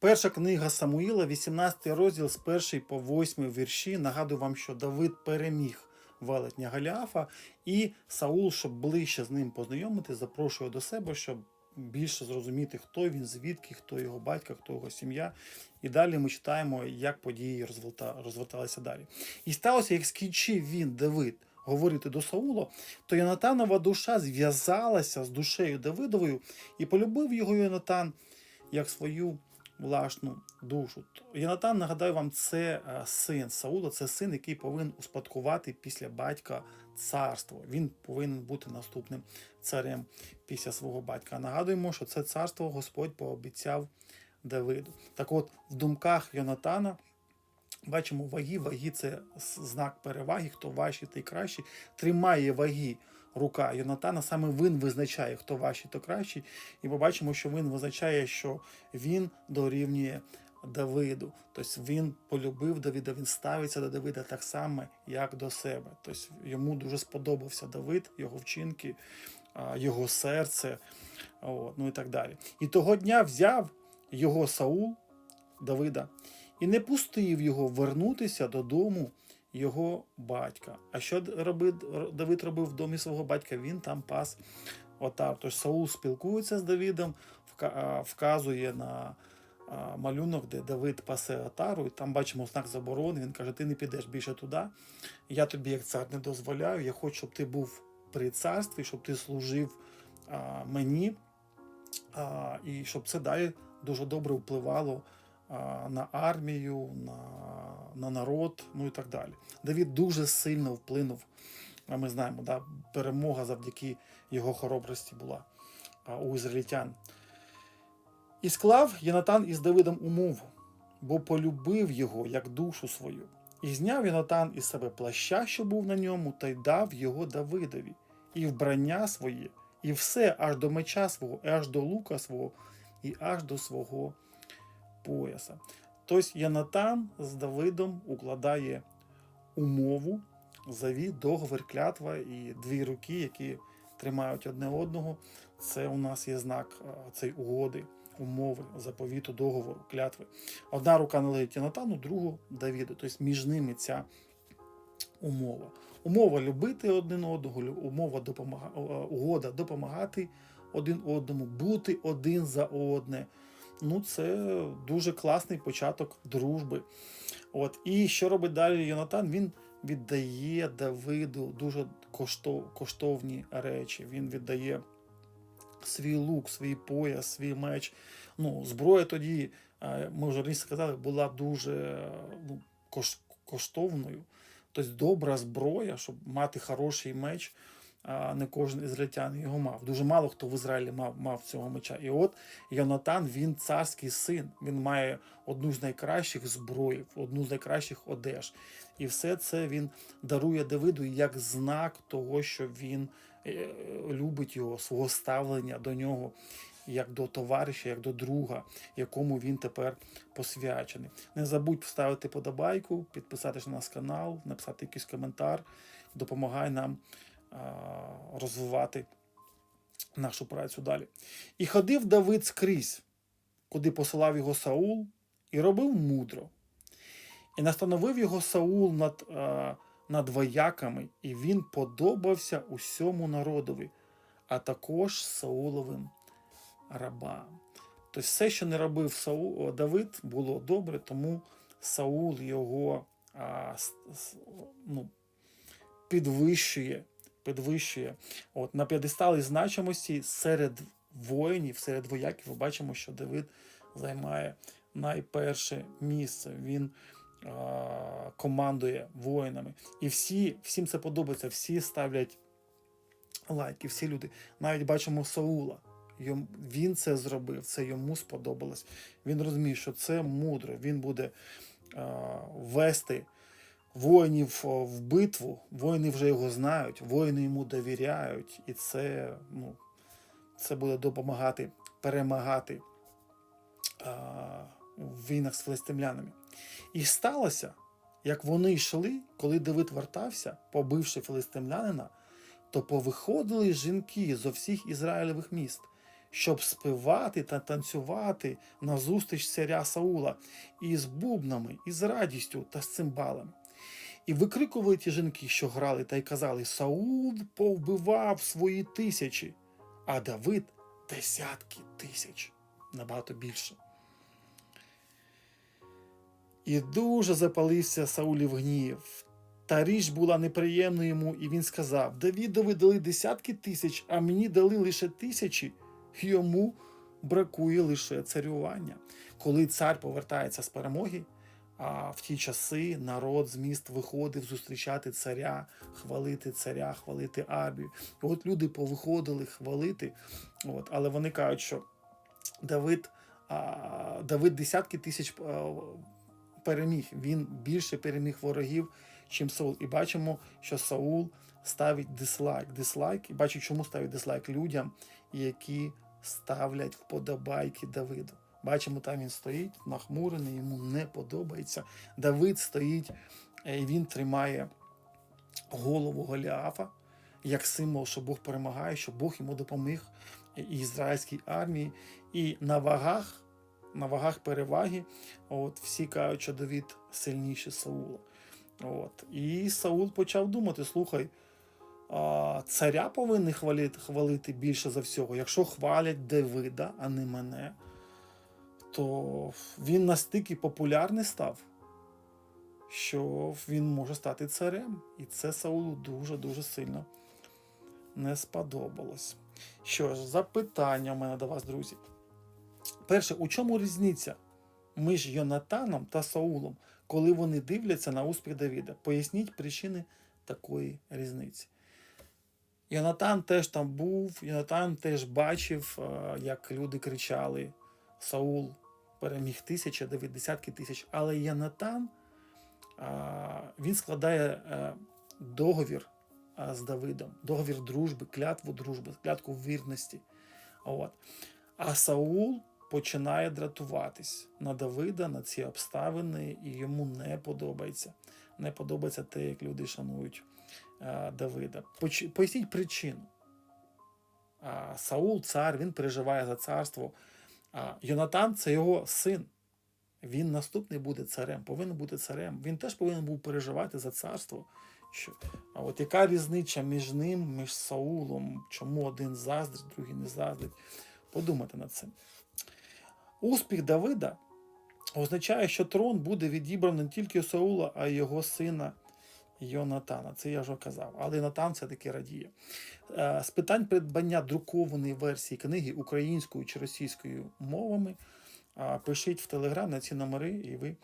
Перша книга Самуїла, 18 розділ з 1 по 8 вірші. Нагадую вам, що Давид переміг велетня Галіафа, і Саул, щоб ближче з ним познайомити, запрошує до себе, щоб більше зрозуміти, хто він, звідки, хто його батько, хто його сім'я. І далі ми читаємо, як події розверталися далі. І сталося, як скінчив він, Давид, говорити до Саула, то Йонатанова душа зв'язалася з душею Давидовою, і полюбив його Йонатан як свою власну душу. Йонатан, нагадаю вам, це е, син Саула, це син, який повинен успадкувати після батька царство. Він повинен бути наступним царем після свого батька. Нагадуємо, що це царство Господь пообіцяв Давиду. Так от, в думках Йонатана. Бачимо ваги, ваги це знак переваги, хто важчий, той кращий. Тримає ваги рука Йонатана, саме він визначає, хто важчий, то кращий. І побачимо, що він визначає, що він дорівнює Давиду. Тобто він полюбив Давида, він ставиться до Давида так само, як до себе. Тобто йому дуже сподобався Давид, його вчинки, його серце, от, ну і так далі. І того дня взяв його Саул, Давида, і не пустив його вернутися додому його батька. А що Давид робив в домі свого батька? Він там пас отар. Тож Саул спілкується з а, вказує на малюнок, де Давид пасе отару, і там бачимо знак заборони. Він каже: Ти не підеш більше туди. Я тобі, як цар, не дозволяю. Я хочу, щоб ти був при царстві, щоб ти служив мені, і щоб це далі дуже добре впливало на армію, на, на народ, ну і так далі. Давід дуже сильно вплинув. А ми знаємо, да, перемога завдяки його хоробрості була у ізраїльтян. І склав Єнатан із Давидом умову, бо полюбив його як душу свою. І зняв Єнатан із себе плаща, що був на ньому, та й дав його Давидові, і вбрання своє, і все аж до меча свого, і аж до лука свого, і аж до свого пояса. Тобто Єнатан з Давидом укладає умову, завіт, договір, клятва і дві руки, які тримають одне одного. Це у нас є знак цієї угоди, умови, заповіту, договору, клятви. Одна рука належить Єнатану, другу Давіду. Тобто між ними ця умова. Умова любити один одного, умова допомага, о, угода допомагати один одному, бути один за одне. Ну, це дуже класний початок дружби. От. І що робить далі Йонатан? Він віддає Давиду дуже коштов, коштовні речі. Він віддає свій лук, свій пояс, свій меч. Ну, зброя тоді, е, ми вже раніше сказали, була дуже ну, кош, коштовною. Тобто добра зброя, щоб мати хороший меч, не кожен ізраїльтян його мав. Дуже мало хто в Ізраїлі мав, мав цього меча. І от Йонатан, він царський син, він має одну з найкращих зброїв, одну з найкращих одеж. І все це він дарує Давиду як знак того, що він е, любить його, свого ставлення до нього, як до товариша, як до друга, якому він тепер посвячений. Не забудь вставити подобайку, підписатися на наш канал, написати якийсь коментар. Допомагай нам розвивати нашу працю далі. І ходив Давид скрізь, куди посилав його Саул, і робив мудро. І настановив його Саул над, над вояками, і він подобався усьому народові, а також Сауловим рабам. Тобто все, що не робив Саул, Давид, було добре, тому Саул його а, ну, підвищує, підвищує. От, на п'єдесталі значимості серед воїнів, серед вояків, ми бачимо, що Давид займає найперше місце. Він а, командує воїнами. І всі, всім це подобається, всі ставлять лайки, всі люди. Навіть бачимо Саула. Він це зробив, це йому сподобалось. Він розуміє, що це мудро. Він буде а, вести воїнів в битву. Воїни вже його знають, воїни йому довіряють, і це, ну, це буде допомагати перемагати а, в війнах з филистимлянами. І сталося, як вони йшли, коли Давид вертався, побивши филистимлянина, то повиходили жінки зо всіх Ізраїлевих міст, щоб співати та танцювати на зустріч царя Саула із бубнами, із радістю та з цимбалами. І викрикували ті жінки, що грали, та й казали: Саул повбивав свої тисячі, а Давид десятки тисяч, набагато більше. І дуже запалився Саулів гнів. Та річ була неприємна йому, і він сказав: Давідові дали десятки тисяч, а мені дали лише тисячі. Йому бракує лише царювання. Коли цар повертається з перемоги, в ті часи народ з міст виходив зустрічати царя, хвалити царя, хвалити армію. І от люди повиходили хвалити, от, але вони кажуть, що Давид, а, Давид десятки тисяч а, переміг. Він більше переміг ворогів, чим Саул. І бачимо, що Саул ставить дислайк. Дислайк, і бачу, чому ставить дислайк людям, які ставлять вподобайки Давиду. Бачимо, там він стоїть, нахмурений, йому не подобається. Давид стоїть, е, і він тримає голову Голіафа як символ, що Бог перемагає, що Бог йому допоміг і ізраїльській армії. І на вагах, на вагах переваги, от всі кажуть, що Давид сильніший Саула. От. І Саул почав думати: слухай, царя повинні хвалити, хвалити більше за всього. Якщо хвалять Давида, а не мене, то він настільки популярний став, що він може стати царем. І це Саулу дуже-дуже сильно не сподобалось. Що ж, запитання у мене до вас, друзі. Перше, у чому різниця між Йонатаном та Саулом, коли вони дивляться на успіх Давіда? Поясніть причини такої різниці. Йонатан теж там був, Йонатан теж бачив, е, як люди кричали: Саул переміг тисяча, Давид десятки тисяч. Але Йонатан а, він складає е, договір з Давидом, договір дружби, клятву дружби, клятву вірності. От. А Саул починає дратуватись на Давида, на ці обставини, і йому не подобається. Не подобається те, як люди шанують е, Давида. Поясніть причину. Саул, цар, він переживає за царство. А Йонатан це його син. Він наступний буде царем, повинен бути царем. Він теж повинен був переживати за царство. А от яка різниця між ним, між Саулом? Чому один заздрить, другий не заздрить? Подумайте над цим. Успіх Давида означає, що трон буде відібраний не тільки Саула, а й його сина Йонатана. Це я вже казав. Але Йонатан все-таки радіє. Е, З питань придбання друкованої версії книги українською чи російською мовами пишіть в Телеграм на ці номери, і ви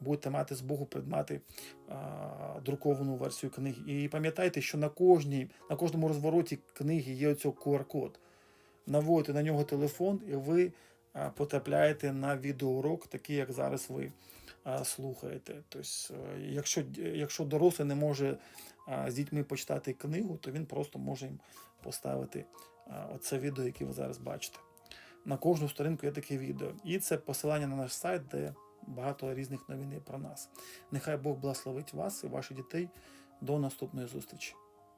будете мати змогу придбати а, друковану версію книги. І пам'ятайте, що на кожній, на кожному розвороті книги є оцей QR-код. Наводите на нього телефон, і ви потрапляєте на відеоурок, такий, як зараз ви слухаєте. Тобто, е, якщо, якщо дорослий не може з дітьми почитати книгу, то він просто може їм поставити оце відео, яке ви зараз бачите. На кожну сторінку є таке відео. І це посилання на наш сайт, де багато різних новин є про нас. Нехай Бог благословить вас і ваших дітей. До наступної зустрічі.